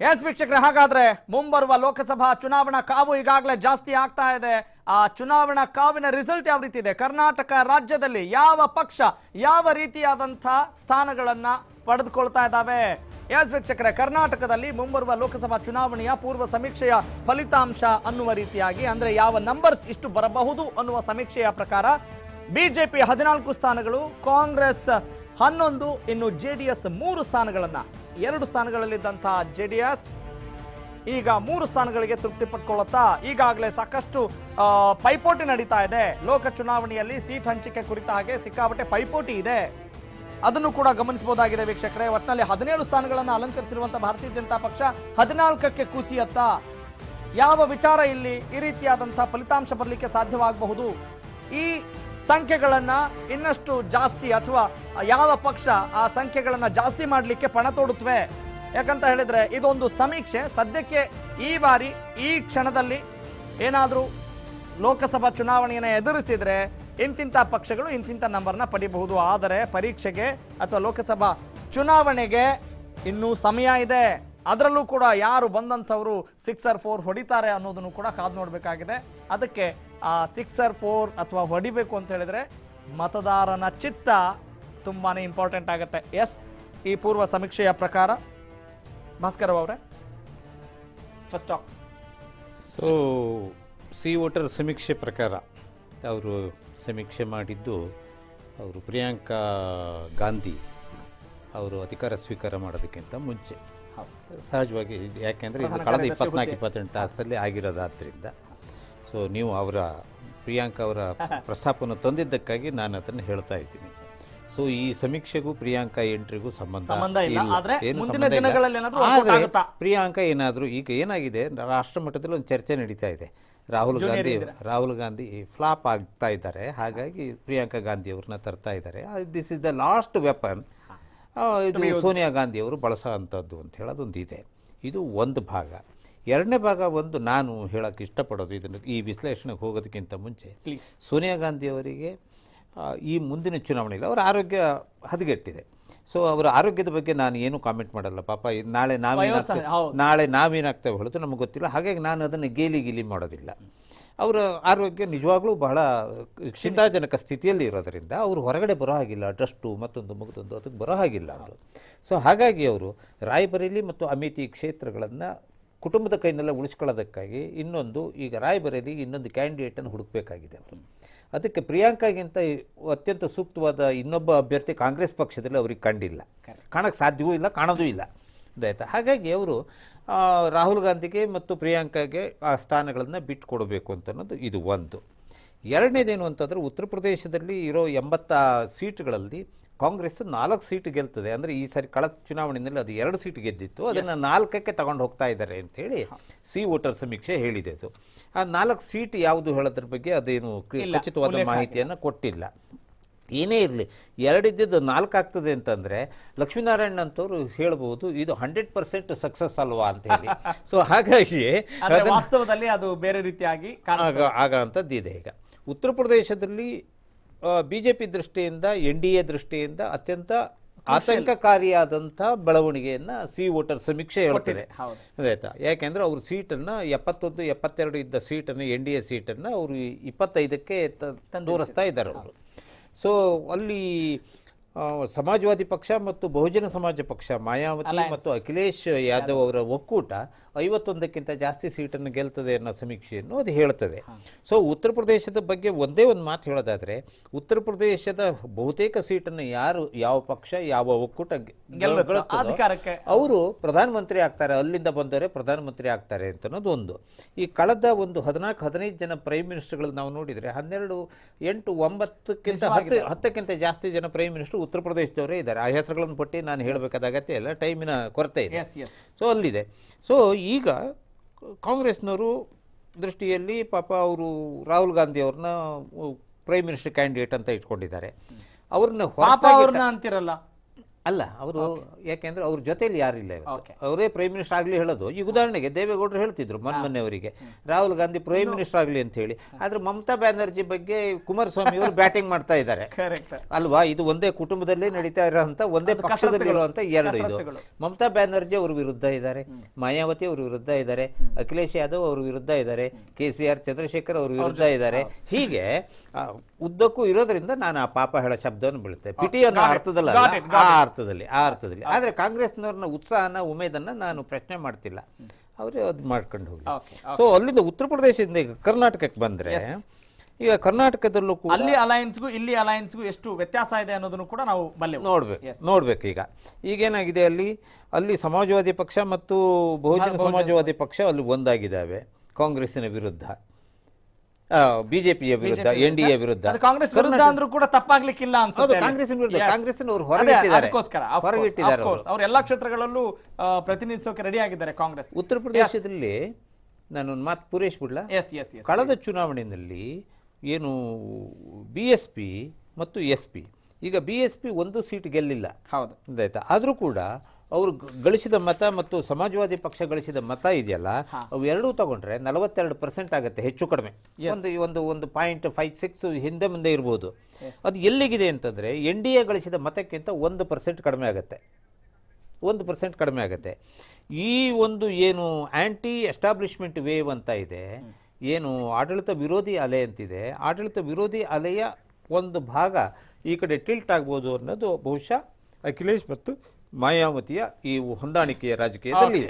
S ವೀಕ್ಷಕರ, ಹಾಗಾದ್ರೆ ಮುಂಬರುವ ಲೋಕಸಭಾ ಚುನಾವಣಾ ಕಾವು ಈಗಾಗಲೇ ಜಾಸ್ತಿ ಆಗ್ತಾ ಇದೆ. ಆ ಚುನಾವಣಾ ಕಾವಿನ ರಿಸಲ್ಟ್ ಯಾವ ರೀತಿ ಇದೆ? ಕರ್ನಾಟಕ ರಾಜ್ಯದಲ್ಲಿ ಯಾವ ಪಕ್ಷ ಯಾವ ರೀತಿಯಾದಂತಹ ಸ್ಥಾನಗಳನ್ನ ಪಡೆದುಕೊಳ್ತಾ ಇದ್ದಾವೆ? ಎಸ್ ವೀಕ್ಷಕರೇ, ಕರ್ನಾಟಕದಲ್ಲಿ ಮುಂಬರುವ ಲೋಕಸಭಾ ಚುನಾವಣೆಯ ಪೂರ್ವ ಸಮೀಕ್ಷೆಯ ಫಲಿತಾಂಶ ಅನ್ನುವ ರೀತಿಯಾಗಿ, ಅಂದ್ರೆ ಯಾವ ನಂಬರ್ಸ್ ಇಷ್ಟು ಬರಬಹುದು ಅನ್ನುವ ಸಮೀಕ್ಷೆಯ ಪ್ರಕಾರ ಬಿಜೆಪಿ ಹದಿನಾಲ್ಕು ಸ್ಥಾನಗಳು, ಕಾಂಗ್ರೆಸ್ ಹನ್ನೊಂದು, ಇನ್ನು ಜೆಡಿಎಸ್ ಮೂರು ಸ್ಥಾನಗಳನ್ನ ಎರಡು ಸ್ಥಾನಗಳಲ್ಲಿದ್ದಂತಹ ಎಸ್ ಈಗ ಮೂರು ಸ್ಥಾನಗಳಿಗೆ ತೃಪ್ತಿ ಪಟ್ಕೊಳ್ಳುತ್ತಾ ಈಗಾಗಲೇ ಸಾಕಷ್ಟು ಪೈಪೋಟಿ ನಡೀತಾ ಇದೆ. ಲೋಕ ಚುನಾವಣೆಯಲ್ಲಿ ಸೀಟ್ ಹಂಚಿಕೆ ಕುರಿತ ಹಾಗೆ ಸಿಕ್ಕಾಪಟ್ಟೆ ಪೈಪೋಟಿ ಇದೆ. ಅದನ್ನು ಕೂಡ ಗಮನಿಸಬಹುದಾಗಿದೆ ವೀಕ್ಷಕರೇ. ಒಟ್ಟಿನಲ್ಲಿ ಹದಿನೇಳು ಸ್ಥಾನಗಳನ್ನು ಅಲಂಕರಿಸಿರುವಂತಹ ಭಾರತೀಯ ಜನತಾ ಪಕ್ಷ ಹದಿನಾಲ್ಕಕ್ಕೆ ಕುಸಿಯತ್ತ. ಯಾವ ವಿಚಾರ ಇಲ್ಲಿ ಈ ರೀತಿಯಾದಂತಹ ಫಲಿತಾಂಶ ಬರಲಿಕ್ಕೆ ಸಾಧ್ಯವಾಗಬಹುದು? ಈ ಸಂಖ್ಯೆಗಳನ್ನ ಇನ್ನಷ್ಟು ಜಾಸ್ತಿ ಅಥವಾ ಯಾವ ಪಕ್ಷ ಆ ಸಂಖ್ಯೆಗಳನ್ನು ಜಾಸ್ತಿ ಮಾಡಲಿಕ್ಕೆ ಪಣ ತೊಡುತ್ತವೆ? ಯಾಕಂತ ಹೇಳಿದರೆ ಇದೊಂದು ಸಮೀಕ್ಷೆ. ಸದ್ಯಕ್ಕೆ ಈ ಬಾರಿ, ಈ ಕ್ಷಣದಲ್ಲಿ ಏನಾದರೂ ಲೋಕಸಭಾ ಚುನಾವಣೆಯನ್ನು ಎದುರಿಸಿದರೆ ಇಂತಿಂಥ ಪಕ್ಷಗಳು ಇಂತಿಂಥ ನಂಬರ್ನ ಪಡಿಬಹುದು. ಆದರೆ ಪರೀಕ್ಷೆಗೆ ಅಥವಾ ಲೋಕಸಭಾ ಚುನಾವಣೆಗೆ ಇನ್ನೂ ಸಮಯ ಇದೆ. ಅದರಲ್ಲೂ ಕೂಡ ಯಾರು ಬಂದಂಥವರು ಸಿಕ್ಸರ್ ಫೋರ್ ಹೊಡಿತಾರೆ ಅನ್ನೋದನ್ನು ಕೂಡ ಕಾದು ನೋಡಬೇಕಾಗಿದೆ. ಅದಕ್ಕೆ ಆ ಸಿಕ್ಸರ್ ಫೋರ್ ಅಥವಾ ಹೊಡಿಬೇಕು ಅಂತ ಹೇಳಿದರೆ ಮತದಾರನ ಚಿತ್ತ ತುಂಬಾನೇ ಇಂಪಾರ್ಟೆಂಟ್ ಆಗುತ್ತೆ. ಎಸ್ ಈ ಪೂರ್ವ ಸಮೀಕ್ಷೆಯ ಪ್ರಕಾರ ಭಾಸ್ಕರ್ ಅವರೇ first of so C voter ಸಮೀಕ್ಷೆ ಪ್ರಕಾರ ಅವರು ಸಮೀಕ್ಷೆ ಮಾಡಿದ್ದು ಅವರು ಪ್ರಿಯಾಂಕಾ ಗಾಂಧಿ ಅವರು ಅಧಿಕಾರ ಸ್ವೀಕಾರ ಮಾಡೋದಕ್ಕಿಂತ ಮುಂಚೆ. ಸಹಜವಾಗಿ ಇದು ಯಾಕೆಂದರೆ ಇದು ಕಳೆದ ಇಪ್ಪತ್ನಾಲ್ಕು. ಇಪ್ಪತ್ತೆಂಟು ತಾಸಲ್ಲಿ ಆಗಿರೋದಾದ್ದರಿಂದ ಸೊ ನೀವು ಅವರ ಪ್ರಿಯಾಂಕಾ ಅವರ ಪ್ರಸ್ತಾಪವನ್ನು ತಂದಿದ್ದಕ್ಕಾಗಿ ನಾನು ಅದನ್ನು ಹೇಳ್ತಾ ಇದ್ದೀನಿ. ಸೊ ಈ ಸಮೀಕ್ಷೆಗೂ ಪ್ರಿಯಾಂಕಾ ಎಂಟ್ರಿಗೂ ಸಂಬಂಧ. ಆದ್ರೆ ಏನು ಮುಂದಿನ ದಿನಗಳಲ್ಲಿ ಏನಾದ್ರೂ workout ಪ್ರಿಯಾಂಕಾ ಏನಾದರೂ ಈಗ ಏನಾಗಿದೆ? ರಾಷ್ಟ್ರ ಮಟ್ಟದಲ್ಲಿ ಒಂದು ಚರ್ಚೆ ನಡೀತಾ ಇದೆ. ರಾಹುಲ್ ಗಾಂಧಿ ರಾಹುಲ್ ಗಾಂಧಿ ಫ್ಲಾಪ್ ಆಗ್ತಾ ಇದ್ದಾರೆ. ಹಾಗಾಗಿ ಪ್ರಿಯಾಂಕಾ ಗಾಂಧಿ ಅವ್ರನ್ನ ತರ್ತಾ ಇದ್ದಾರೆ. This is the last weapon ಇದು ಸೋನಿಯಾ ಗಾಂಧಿ ಅವರು ಬಳಸೋ ಅಂಥದ್ದು ಅಂತ ಹೇಳೋದೊಂದು ಇದೆ. ಇದು ಒಂದು ಭಾಗ. ಎರಡನೇ ಭಾಗ ಒಂದು ನಾನು ಹೇಳೋಕ್ಕೆ ಇಷ್ಟಪಡೋದು ಇದನ್ನು ಈ ವಿಶ್ಲೇಷಣೆಗೆ ಹೋಗೋದಕ್ಕಿಂತ ಮುಂಚೆ. ಸೋನಿಯಾ ಗಾಂಧಿ ಅವರಿಗೆ ಈ ಮುಂದಿನ ಚುನಾವಣೆಯಲ್ಲಿ ಅವರ ಆರೋಗ್ಯ ಹದಗೆಟ್ಟಿದೆ. ಸೊ ಅವರ ಆರೋಗ್ಯದ ಬಗ್ಗೆ ನಾನು ಏನು ಕಾಮೆಂಟ್ ಮಾಡಲ್ಲ ಪಾಪ ನಾಳೆ ನಾವೇನಾಗ್ತೇವೆ. ನಾಳೆ ನಾವೇನಾಗ್ತೇವೆ ಹೊರತು ನಮಗೆ ಗೊತ್ತಿಲ್ಲ. ಹಾಗಾಗಿ ನಾನು ಅದನ್ನು ಗೇಲಿ ಗೀಲಿ ಮಾಡೋದಿಲ್ಲ. ಅವರ ಆರೋಗ್ಯ ನಿಜವಾಗ್ಲೂ ಬಹಳ ಚಿಂತಾಜನಕ ಸ್ಥಿತಿಯಲ್ಲಿ ಇರೋದರಿಂದ ಅವರು ಹೊರಗಡೆ ಬರೋ ಹಾಗಿಲ್ಲ. ಡಸ್ಟು ಮತ್ತೊಂದು ಮುಗಿದೊಂದು ಅದಕ್ಕೆ ಬರೋ ಹಾಗಿಲ್ಲ ಅವರು. ಸೊ ಹಾಗಾಗಿ ಅವರು ರಾಯಬರೇಲಿ ಮತ್ತು ಅಮಿತಿ ಕ್ಷೇತ್ರಗಳನ್ನು ಕುಟುಂಬದ ಕೈನೆಲ್ಲ ಉಳಿಸ್ಕೊಳ್ಳೋದಕ್ಕಾಗಿ ಇನ್ನೊಂದು ಈಗ ರಾಯಬರೇಲಿ ಇನ್ನೊಂದು ಕ್ಯಾಂಡಿಡೇಟನ್ನು ಹುಡುಕಬೇಕಾಗಿದೆ ಅವರು. ಅದಕ್ಕೆ ಪ್ರಿಯಾಂಕಾಗಿಂತ ಅತ್ಯಂತ ಸೂಕ್ತವಾದ ಇನ್ನೊಬ್ಬ ಅಭ್ಯರ್ಥಿ ಕಾಂಗ್ರೆಸ್ ಪಕ್ಷದಲ್ಲಿ ಅವ್ರಿಗೆ ಕಂಡಿಲ್ಲ. ಕಾಣಕ್ಕೆ ಸಾಧ್ಯವೂ ಇಲ್ಲ ಕಾಣೋದೂ ಇಲ್ಲ. ಇದಾಯ್ತಾ ಹಾಗಾಗಿ ಅವರು ರಾಹುಲ್ ಗಾಂಧಿಗೆ ಮತ್ತು ಪ್ರಿಯಾಂಕಾಗೆ ಆ ಸ್ಥಾನಗಳನ್ನು ಬಿಟ್ಟುಕೊಡಬೇಕು ಅಂತ ಅನ್ನೋದು ಇದು ಒಂದು. ಎರಡನೇದೇನು ಅಂತಂದರೆ ಉತ್ತರ ಪ್ರದೇಶದಲ್ಲಿ ಇರೋ ಎಂಬತ್ತ ಸೀಟ್ಗಳಲ್ಲಿ ಕಾಂಗ್ರೆಸ್ ನಾಲ್ಕು ಸೀಟ್ ಗೆಲ್ತದೆ. ಅಂದರೆ ಈ ಸರಿ ಕಳೆದ ಚುನಾವಣೆಯಲ್ಲಿ ಅದು ಎರಡು ಸೀಟ್ ಗೆದ್ದಿತ್ತು. ಅದನ್ನು ನಾಲ್ಕಕ್ಕೆ ತಗೊಂಡು ಹೋಗ್ತಾ ಇದ್ದಾರೆ ಅಂತೇಳಿ ಸಿ ವೋಟರ್ ಸಮೀಕ್ಷೆ ಹೇಳಿದೆ ಅದು. ಆ ನಾಲ್ಕು ಸೀಟ್ ಯಾವುದು ಹೇಳೋದ್ರ ಬಗ್ಗೆ ಅದೇನು ಖಚಿತವಾದ ಮಾಹಿತಿಯನ್ನು ಕೊಟ್ಟಿಲ್ಲ. ಏನೇ ಇರಲಿ ಎರಡಿದ್ದು ನಾಲ್ಕು ಆಗ್ತದೆ ಅಂತಂದರೆ ಲಕ್ಷ್ಮೀನಾರಾಯಣ ಅಂತವರು ಹೇಳ್ಬೋದು ಇದು ಹಂಡ್ರೆಡ್ ಪರ್ಸೆಂಟ್ ಸಕ್ಸಸ್ ಅಲ್ವಾ ಅಂತ ಹೇಳಿ ಸೊ ಹಾಗಾಗಿ ವಾಸ್ತವದಲ್ಲಿ ಅದು ಬೇರೆ ರೀತಿಯಾಗಿ. ಆಗ ಇದೆ. ಈಗ. ಉತ್ತರ ಪ್ರದೇಶದಲ್ಲಿ ಬಿ ಜೆ ಪಿ ದೃಷ್ಟಿಯಿಂದ ಎನ್ ಡಿ ಎ ದೃಷ್ಟಿಯಿಂದ ಅತ್ಯಂತ ಆತಂಕಕಾರಿಯಾದಂಥ ಬೆಳವಣಿಗೆಯನ್ನ ಸಿ ವೋಟರ್ ಸಮೀಕ್ಷೆ ಹೇಳ್ತಿದೆ. ಆಯ್ತಾ? ಯಾಕೆಂದ್ರೆ ಅವರು ಸೀಟನ್ನು ಎಪ್ಪತ್ತೊಂದು ಎಪ್ಪತ್ತೆರಡು ಇದ್ದ ಸೀಟನ್ನು ಎನ್ ಡಿ ಎ ಸೀಟನ್ನು ಅವರು ಇಪ್ಪತ್ತೈದಕ್ಕೆ ದೂರಿಸ್ತಾ ಇದ್ದಾರೆ ಅವರು. ಸೊ ಅಲ್ಲಿ ಸಮಾಜವಾದಿ ಪಕ್ಷ ಮತ್ತು ಬಹುಜನ ಸಮಾಜ ಪಕ್ಷ ಮಾಯಾವತಿ ಮತ್ತು ಅಖಿಲೇಶ್ ಯಾದವ್. ಅವರ ಒಕ್ಕೂಟ ಐವತ್ತೊಂದಕ್ಕಿಂತ ಜಾಸ್ತಿ ಸೀಟನ್ನು ಗೆಲ್ತದೆ ಅನ್ನೋ ಸಮೀಕ್ಷೆಯನ್ನು ಅದು ಹೇಳ್ತದೆ. ಸೊ ಉತ್ತರ ಪ್ರದೇಶದ ಬಗ್ಗೆ ಒಂದೇ ಒಂದು ಮಾತು ಹೇಳೋದಾದ್ರೆ ಉತ್ತರ ಪ್ರದೇಶದ ಬಹುತೇಕ ಸೀಟನ್ನು ಯಾರು ಯಾವ ಪಕ್ಷ ಯಾವ ಒಕ್ಕೂಟ. ಅವರು ಪ್ರಧಾನಮಂತ್ರಿ ಆಗ್ತಾರೆ ಅಲ್ಲಿಂದ ಬಂದವರೇ ಪ್ರಧಾನಮಂತ್ರಿ ಆಗ್ತಾರೆ ಅಂತ ಅನ್ನೋದು ಒಂದು. ಈ ಕಳೆದ ಒಂದು ಹದಿನಾಲ್ಕು ಹದಿನೈದು ಜನ ಪ್ರೈಮ್ ಮಿನಿಸ್ಟರ್ಗಳು ನಾವು ನೋಡಿದರೆ ಹನ್ನೆರಡು ಎಂಟು ಒಂಬತ್ತಕ್ಕಿಂತ ಹತ್ತು ಹತ್ತಕ್ಕಿಂತ ಜಾಸ್ತಿ ಜನ ಪ್ರೈಮ್ ಮಿನಿಸ್ಟರ್ ಉತ್ತರ ಪ್ರದೇಶದವರೇ ಇದ್ದಾರೆ. ಆ ಹೆಸರುಗಳನ್ನು ಪಟ್ಟಿ ನಾನು ಹೇಳಬೇಕಾದ ಅಗತ್ಯ ಇಲ್ಲ ಟೈಮಿನ ಕೊರತೆ ಇದೆ. ಸೊ ಅಲ್ಲಿದೆ. ಸೊ ಈಗ ಕಾಂಗ್ರೆಸ್ನವರು ದೃಷ್ಟಿಯಲ್ಲಿ ಪಾಪ ಅವರು ರಾಹುಲ್ ಗಾಂಧಿ ಅವ್ರನ್ನ ಪ್ರೈಮ್ ಮಿನಿಸ್ಟರ್ ಕ್ಯಾಂಡಿಡೇಟ್ ಅಂತ ಇಟ್ಕೊಂಡಿದ್ದಾರೆ. ಅವ್ರನ್ನ ಪಾಪ ಹೊರತಾಗಿ ಅವ್ರನ್ನ ಅಂತಿರಲ್ಲ. ಅಲ್ಲ ಅವರು ಯಾಕೆಂದ್ರೆ ಅವ್ರ ಜೊತೆಯಲ್ಲಿ ಯಾರಿಲ್ಲ. ಅವರೇ ಪ್ರೈಮ್ ಮಿನಿಸ್ಟರ್ ಆಗಲಿ ಹೇಳೋದು. ಈಗ ಉದಾಹರಣೆಗೆ ದೇವೇಗೌಡರು ಹೇಳ್ತಿದ್ರು ಮೊನ್ನೆ ಅವರಿಗೆ ರಾಹುಲ್ ಗಾಂಧಿ ಪ್ರೈಮ್ ಮಿನಿಸ್ಟರ್ ಆಗಲಿ ಅಂತ ಹೇಳಿ. ಆದ್ರೆ ಮಮತಾ ಬ್ಯಾನರ್ಜಿ ಬಗ್ಗೆ ಕುಮಾರಸ್ವಾಮಿ ಅವರು ಬ್ಯಾಟಿಂಗ್ ಮಾಡ್ತಾ ಇದ್ದಾರೆ. ಅಲ್ವಾ? ಇದು ಒಂದೇ ಕುಟುಂಬದಲ್ಲೇ ನಡೀತಾ ಇರೋಂಥ ಒಂದೇ ಪಕ್ಷದಲ್ಲಿ ಇರುವಂತ ಎರಡು ಇದು. ಮಮತಾ ಬ್ಯಾನರ್ಜಿ ಅವ್ರ ವಿರುದ್ಧ ಇದ್ದಾರೆ. ಮಾಯಾವತಿ ಅವ್ರ ವಿರುದ್ಧ ಇದ್ದಾರೆ. ಅಖಿಲೇಶ್ ಯಾದವ್ ಅವ್ರ ವಿರುದ್ಧ ಇದ್ದಾರೆ. ಕೆ ಸಿ ಆರ್ ಚಂದ್ರಶೇಖರ್ ಅವ್ರ ವಿರುದ್ಧ ಇದ್ದಾರೆ. ಹೀಗೆ ಉದ್ದಕ್ಕೂ ಇರೋದ್ರಿಂದ ನಾನು ಆ ಪಾಪ ಹೇಳೋ ಶಬ್ದವನ್ನು ಬೀಳುತ್ತೆ. ಪಿಟಿ ಅನ್ನೋ ಅರ್ಥದಲ್ಲ ಆ ಅರ್ಥದಲ್ಲಿ ಆ ಅರ್ಥದಲ್ಲಿ. ಆದ್ರೆ ಕಾಂಗ್ರೆಸ್ನವ್ರನ್ನ ಉತ್ಸಾಹನ ಉಮೇದನ್ನ ನಾನು ಪ್ರಶ್ನೆ ಮಾಡ್ತಿಲ್ಲ. ಅವರೇ ಅದು ಮಾಡ್ಕೊಂಡು ಹೋಗಿ ಸೊ ಅಲ್ಲಿಂದ ಉತ್ತರ ಪ್ರದೇಶದಿಂದ ಈಗ ಕರ್ನಾಟಕಕ್ಕೆ ಬಂದ್ರೆ ಈಗ ಕರ್ನಾಟಕದಲ್ಲೂ ಕೂಡ ಅಲ್ಲಿ ಅಲಯನ್ಸ್ಗೂ ಇಲ್ಲಿ ಅಲಯನ್ಸ್ಗೂ ಎಷ್ಟು ವ್ಯತ್ಯಾಸ ಇದೆ ಅನ್ನೋದನ್ನು ಕೂಡ ನಾವು ಬಲ್ಲೆ ನೋಡ್ಬೇಕು ನೋಡ್ಬೇಕು ಈಗ. ಈಗೇನಾಗಿದೆ ಅಲ್ಲಿ? ಅಲ್ಲಿ ಸಮಾಜವಾದಿ ಪಕ್ಷ ಮತ್ತು ಬಹುಜನ ಸಮಾಜವಾದಿ ಪಕ್ಷ ಅಲ್ಲಿ ಒಂದಾಗಿದ್ದಾವೆ ಕಾಂಗ್ರೆಸ್ಸಿನ ವಿರುದ್ಧ. ಬಿಜೆಪಿಯ ವಿರುದ್ಧ ಎನ್ ಡಿ ಎ ವಿರುದ್ಧ ಕಾಂಗ್ರೆಸ್ ವಿರುದ್ಧ ಅಂದ್ರೂ ಕೂಡ ತಪ್ಪಾಗ್ಲಿಕ್ಕಿಲ್ಲ ಅನ್ಸುತ್ತೆ. ಕಾಂಗ್ರೆಸ್ ವಿರುದ್ಧ. ಕಾಂಗ್ರೆಸ್ ಅವರು. ಅದಕ್ಕೋಸ್ಕರ ಅವ್ರು. ಎಲ್ಲಾ ಕ್ಷೇತ್ರಗಳಲ್ಲೂ ಪ್ರತಿನಿಧಿಸೋಕೆ ರೆಡಿ ಆಗಿದ್ದಾರೆ ಕಾಂಗ್ರೆಸ್. ಉತ್ತರ ಪ್ರದೇಶದಲ್ಲಿ ನಾನು ಮಾತು ಎಸ್ ಕಳೆದ ಚುನಾವಣೆಯಲ್ಲಿ ಏನು ಬಿ ಎಸ್ ಪಿ ಮತ್ತು ಎಸ್ ಪಿ ಈಗ ಬಿ ಎಸ್ ಪಿ ಒಂದು ಸೀಟ್ ಗೆಲ್ಲಿಲ್ಲ. ಹೌದು. ಆದರೂ ಕೂಡ ಅವರು ಗಳಿಸಿದ ಮತ ಮತ್ತು ಸಮಾಜವಾದಿ ಪಕ್ಷ ಗಳಿಸಿದ ಮತ ಇದೆಯಲ್ಲ ಅವು ಎರಡೂ ತಗೊಂಡ್ರೆ ನಲವತ್ತೆರಡು ಪರ್ಸೆಂಟ್ ಆಗುತ್ತೆ ಹೆಚ್ಚು ಕಡಿಮೆ. ಒಂದು ಒಂದು ಒಂದು ಪಾಯಿಂಟ್ ಫೈವ್ ಸಿಕ್ಸ್ ಹಿಂದೆ ಮುಂದೆ ಇರ್ಬೋದು. ಅದು ಎಲ್ಲಿಗಿದೆ ಅಂತಂದರೆ ಎನ್ ಡಿ ಎ ಗಳಿಸಿದ ಮತಕ್ಕಿಂತ ಒಂದು ಪರ್ಸೆಂಟ್ ಕಡಿಮೆ ಆಗುತ್ತೆ. ಒಂದು ಪರ್ಸೆಂಟ್ ಕಡಿಮೆ ಆಗುತ್ತೆ. ಈ ಒಂದು ಏನು ಆ್ಯಂಟಿ ಎಸ್ಟಾಬ್ಲಿಷ್ಮೆಂಟ್ ವೇವ್ ಅಂತ ಇದೆ ಏನು ಆಡಳಿತ ವಿರೋಧಿ ಅಲೆ ಅಂತಿದೆ ಆಡಳಿತ ವಿರೋಧಿ ಅಲೆಯ ಒಂದು ಭಾಗ ಈ ಕಡೆ ಟಿಲ್ಟ್ ಆಗ್ಬೋದು ಅನ್ನೋದು ಬಹುಶಃ ಅಖಿಲೇಶ್ ಮತ್ತು ಮಾಯಾವತಿಯ ಈ ಹೊಂದಾಣಿಕೆಯ ರಾಜಕೀಯದಲ್ಲಿ